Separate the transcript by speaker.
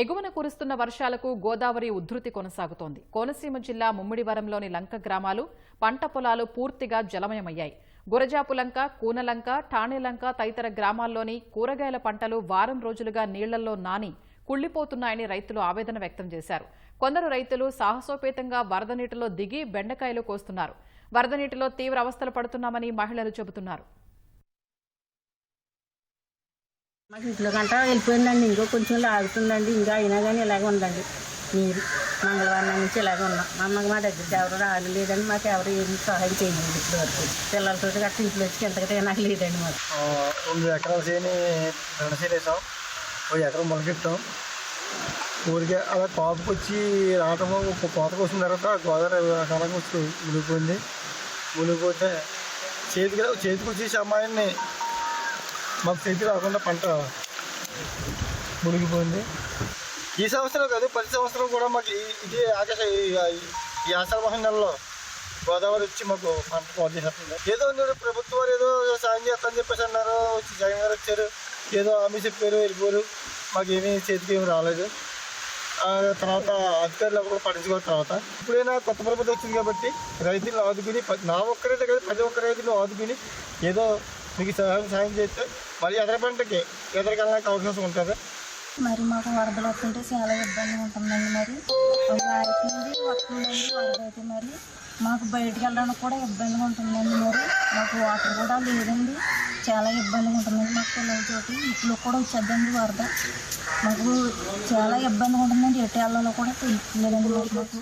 Speaker 1: ఎగువన కురుస్తున్న వర్షాలకు గోదావరి ఉధృతి కొనసాగుతోంది. కోనసీమ జిల్లా ముమ్మిడివరంలోని లంక గ్రామాలు పంట పొలాలు పూర్తిగా జలమయమయ్యాయి. గురజాపులంక కూనలంక ఠాణేలంక తదితర గ్రామాల్లోని కూరగాయల పంటలు వారం రోజులుగా నీళ్ళలో నాని కుళ్ళిపోతున్నాయని రైతులు ఆవేదన వ్యక్తం చేశారు. కొందరు రైతులు సాహసోపేతంగా వరద నీటిలో దిగి బెండకాయలు కోస్తున్నారు. వరద నీటిలో తీవ్ర అవస్థలు పడుతున్నామని మహిళలు చెబుతున్నారు.
Speaker 2: మాకు ఇంట్లో గంట వెళ్ళిపోయిందండి. ఇంకో కొంచెం లాగుతుందండి. ఇంకా అయినా కానీ ఇలాగే ఉందండి. మీరు మంగళవారం నుంచి ఇలాగే ఉన్నాం. మా అమ్మకి మా దగ్గర ఎవరు రాగలేదండి మాకు ఎవరు ఏమి సహాయం చేయలేదు ఇప్పుడు వరకు పిల్లలతో గట్ట ఇంట్లో వచ్చి ఎంతకంటే నాకు లేదండి మాకు.
Speaker 3: రెండు ఎకరాల చేని వేసాం ఒక ఎకరం మొలకెత్తాం ఊరికే అలా కోపకి వచ్చి రావటం కోతకు వచ్చిన తర్వాత గోదావరి రకాలంగా వచ్చి మునిగిపోయింది. మునిగిపోతే చేతికి చేతికి వచ్చేసి అమ్మాయిని మాకు చేతి రాకుండా పంట మునిగిపోయింది. ఈ సంవత్సరం కాదు ప్రతి సంవత్సరం కూడా మాకు ఇది ఆకాశ ఈ- ఈ నెలలో గోదావరి వచ్చి మాకు పంట పాటు చేసేస్తుంది ఏదో ప్రభుత్వం వారు ఏదో సాయం చేస్తారని చెప్పేసి అన్నారు వచ్చి జగన్ గారు వచ్చారు. ఏదో హామీ చెప్పారు వెళ్ళిపోరు మాకు ఏమీ చేతికి ఏమి రాలేదు. ఆ తర్వాత అధికారులు కూడా పట్టించుకున్న తర్వాత. ఇప్పుడైనా కొత్త ప్రభుత్వం వచ్చింది కాబట్టి రైతులను ఆదుకుని నా నా ఒక్కరైతే కాదు ప్రతి ఒక్క రైతులు ఆదుకుని ఏదో మీకు సహాయం సాయం చేస్తే మరి ఎదర పంటకి ఎదరికెళ్ళడానికి అవకాశం ఉంటుంది.
Speaker 4: మరి మాకు వరదలు వస్తుంటే చాలా ఇబ్బందిగా ఉంటుందండి మరి. లారీకి వస్తుందండి వరద అయితే మరి మాకు బయటికి వెళ్ళడానికి కూడా ఇబ్బందిగా ఉంటుందండి మరి. మాకు వాటర్ కూడా లేదండి. చాలా ఇబ్బందిగా ఉంటుందండి మాకు పిల్లలతోటి. ఇంట్లో కూడా వచ్చేద్దండి వరద. మాకు చాలా ఇబ్బందిగా ఉంటుందండి. ఎటు వెళ్ళాలో కూడా తెలియలేదండి మాకు.